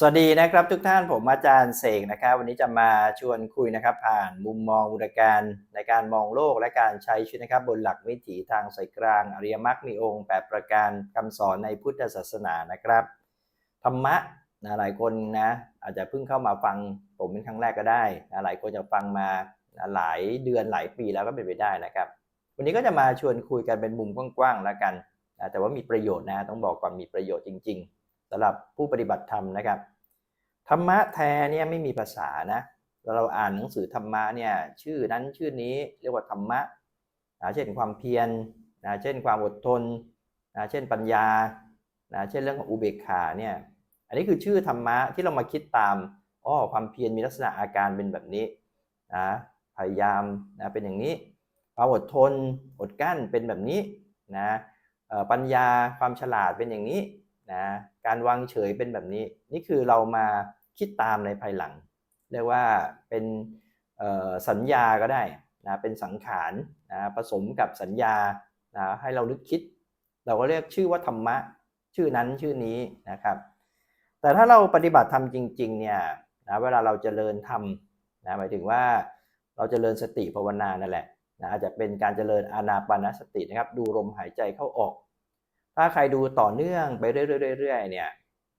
สวัสดีนะครับทุกท่านผมอาจารย์เสกนะครับ วันนี้จะมาชวนคุยนะครับ ผ่านมุมมองอุดการในการมองโลกและการใช้ชีวิตนะครับ บนหลักวิถีทางสายกลาง อริยมรรคมีองค์แปดประการคำสอนในพุทธศาสนานะครับ ธรรมะนะหลายคนนะอาจจะเพิ่งเข้ามาฟังผมเป็นครั้งแรกก็ได้นะหลายคนจะฟังมาหลายเดือนหลายปีแล้วก็เป็นไปได้นะครับ วันนี้ก็จะมาชวนคุยกันเป็นมุมกว้างๆแล้วกันนะแต่ว่ามีประโยชน์นะต้องบอกก่อนมีประโยชน์จริง ๆ สำหรับผู้ปฏิบัติธรรมนะครับธรรมะแท้เนี่ยไม่มีภาษานะแล้วเราอ่านหนังสือธรรมะเนี่ยชื่อนั้นชื่อนี้เรียกว่าธรรมะนะเช่นความเพียรนะเช่นความอดทนนะเช่นปัญญานะเช่นเรื่องของอุเบกขาเนี่ยอันนี้คือชื่อธรรมะที่เรามาคิดตามอ๋อความเพียรมีลักษณะอาการเป็นแบบนี้นะพยายามนะเป็นอย่างนี้ความอดทนอดกั้นเป็นแบบนี้นะปัญญาความฉลาดเป็นอย่างนี้ นะการวางเฉยเป็นแบบนี้ นี่คือเรามาคิดตามในภายหลัง เรียกว่าเป็นสัญญาก็ได้นะเป็นสังขารนะผสมกับสัญญานะให้เรานึกคิด เราก็เรียกชื่อว่าธรรมะ ชื่อนั้นชื่อนี้นะครับ แต่ถ้าเราปฏิบัติธรรมจริง ๆ เนี่ยนะเวลาเราเจริญธรรมนะหมายถึงว่าเราเจริญสติภาวนานั่นแหละนะอาจจะเป็นการเจริญอานาปานสตินะครับ ดูลมหายใจเข้าออก ถ้าใครดูต่อเนื่องไปเรื่อยๆเนี่ย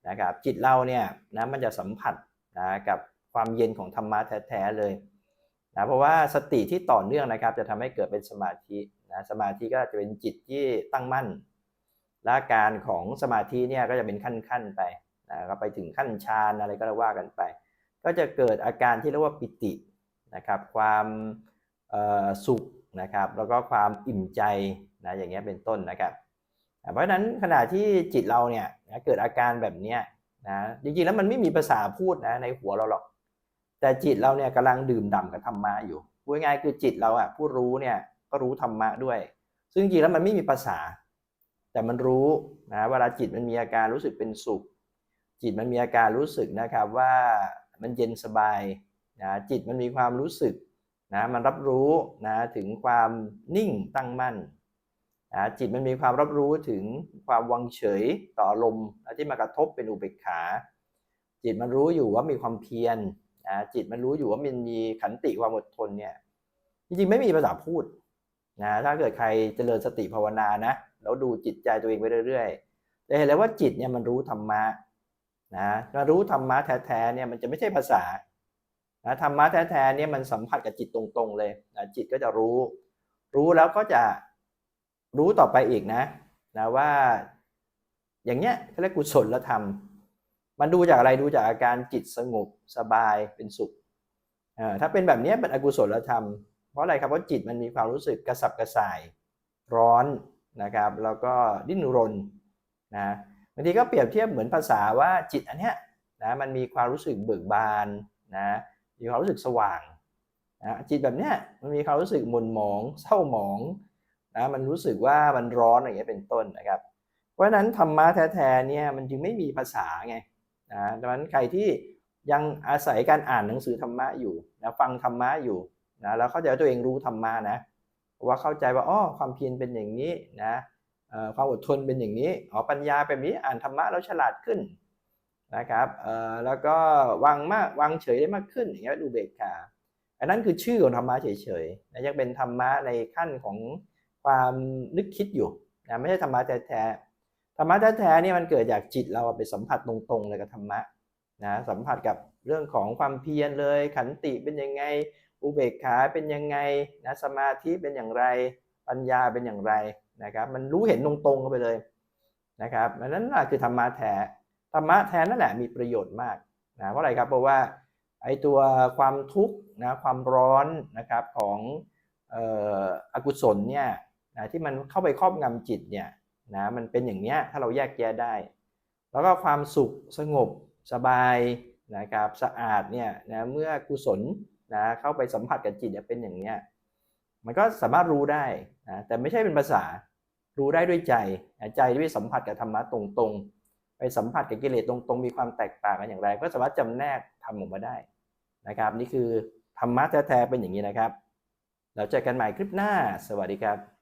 นะครับจิตเราเนี่ยนะมันจะสัมผัสนะกับความเย็นของธรรมะแท้ๆเลยนะเพราะว่าสติที่ต่อเนื่องนะครับจะทำให้เกิดเป็นสมาธินะสมาธิก็จะเป็นจิตที่ตั้งมั่น และการของสมาธิเนี่ยก็จะเป็นขั้นๆไปนะก็ไปถึงขั้นฌานอะไรก็ว่ากันไป ก็จะเกิดอาการที่เรียกว่าปิตินะครับความสุขนะครับแล้วก็ความอิ่มใจนะอย่างเงี้ยเป็นต้นนะครับ เพราะฉะนั้นขณะที่จิตเราเนี่ยเกิดอาการแบบนี้นะจริงๆแล้วมันไม่มีภาษาพูดนะในหัวเราหรอก แต่จิตเราเนี่ยกำลังดื่มด่ำกับธรรมะอยู่พูดง่ายๆคือจิตเราอะผู้รู้เนี่ยก็รู้ธรรมะด้วย ซึ่งจริงๆแล้วมันไม่มีภาษา แต่มันรู้นะเวลาจิตมันมีอาการรู้สึกเป็นสุข จิตมันมีอาการรู้สึกนะครับว่ามันเย็นสบายนะจิตมันมีความรู้สึกนะมันรับรู้นะถึงความนิ่งตั้งมั่น นะจิตมันมีความรับรู้ถึงความวางเฉยต่ออารมณ์ที่มากระทบเป็นอุเบกขา จิตมันรู้อยู่ว่ามีความเพียรนะจิตมันรู้อยู่ว่ามันมีขันติความอดทนเนี่ยจริงๆไม่มีภาษาพูดนะถ้าเกิดใครเจริญสติภาวนานะแล้วดูจิตใจตัวเองไปเรื่อยๆจะเห็นเลยว่าจิตเนี่ยมันรู้ธรรมะนะมารู้ธรรมะแท้ๆเนี่ยมันจะไม่ใช่ภาษานะธรรมะแท้ๆเนี่ยมันสัมผัสกับจิตตรงๆเลยนะจิตก็จะรู้ รู้แล้วก็จะ รู้ต่อไปอีกนะนะว่า อย่างเงี้ยเขาเรียกกุศลธรรม มันดูจากอะไรดูจากอาการจิตสงบสบายเป็นสุขอ่าถ้าเป็นแบบเนี้ยเป็นอกุศลธรรม เพราะอะไรครับเพราะจิตมันมีความรู้สึกกระสับกระส่ายร้อนนะครับแล้วก็ดิ้นรนนะบางทีก็เปรียบเทียบเหมือนภาษาว่าจิตอันเนี้ยนะมันมีความรู้สึกเบิกบานนะมีความรู้สึกสว่างนะจิตแบบเนี้ยมันมีความรู้สึกหม่นหมอง เศร้าหมอง นะมันรู้สึกว่ามันร้อนอะไรอย่างเงี้ยเป็นต้นนะครับ เพราะฉะนั้นธรรมะแท้ๆเนี่ยมันจึงไม่มีภาษาไงนะดังนั้นใครที่ยังอาศัยการอ่านหนังสือธรรมะอยู่นะฟังธรรมะอยู่นะแล้วเข้าใจว่าตัวเองรู้ธรรมะนะว่าเข้าใจว่าอ๋อความเพียรเป็นอย่างนี้นะความอดทนเป็นอย่างนี้อ๋อปัญญาเป็นแบบนี้อ่านธรรมะแล้วฉลาดขึ้นนะครับเออแล้วก็วางมากวางเฉยได้มากขึ้นอย่างเงี้ยดูเบกขาอันนั้นคือชื่อของธรรมะเฉยๆนะยังเป็นธรรมะในขั้นของ ความนึกคิดอยู่นะไม่ใช่ธรรมะแท้ๆธรรมะแท้ๆนี่มันเกิดจากจิตเราไปสัมผัสตรงๆเลยกับธรรมะนะสัมผัสกับเรื่องของความเพียรเลย ขันติเป็นยังไงอุเบกขาเป็นยังไงนะสมาธิเป็นอย่างไร ปัญญาเป็นอย่างไรนะครับ มันรู้เห็นตรงๆเข้าไปเลยนะครับนั้นแหละคือธรรมะแท้ธรรมะแท้นั่นแหละมีประโยชน์มากนะเพราะอะไรครับเพราะว่าไอ้ตัวความทุกข์นะความร้อนนะครับของอออกุศลเนี่ย นะที่มันเข้าไปครอบงำจิตเนี่ยนะมันเป็นอย่างเนี้ยถ้าเราแยกแยะได้ แล้วก็ความสุขสงบสบายนะครับสะอาดเนี่ยนะเมื่อกุศลนะเข้าไปสัมผัสกับจิตเนี่ยเป็นอย่างเนี้ยมันก็สามารถรู้ได้นะแต่ไม่ใช่เป็นภาษารู้ได้ด้วยใจใจที่สัมผัสกับธรรมะตรงๆ ไปสัมผัสกับกิเลสตรงๆ มีความแตกต่างกันอย่างไร ก็สามารถจำแนกทำออกมาได้นะครับ นี่คือธรรมะแท้ๆเป็นอย่างนี้นะครับ เราเจอกันใหม่คลิปหน้า สวัสดีครับ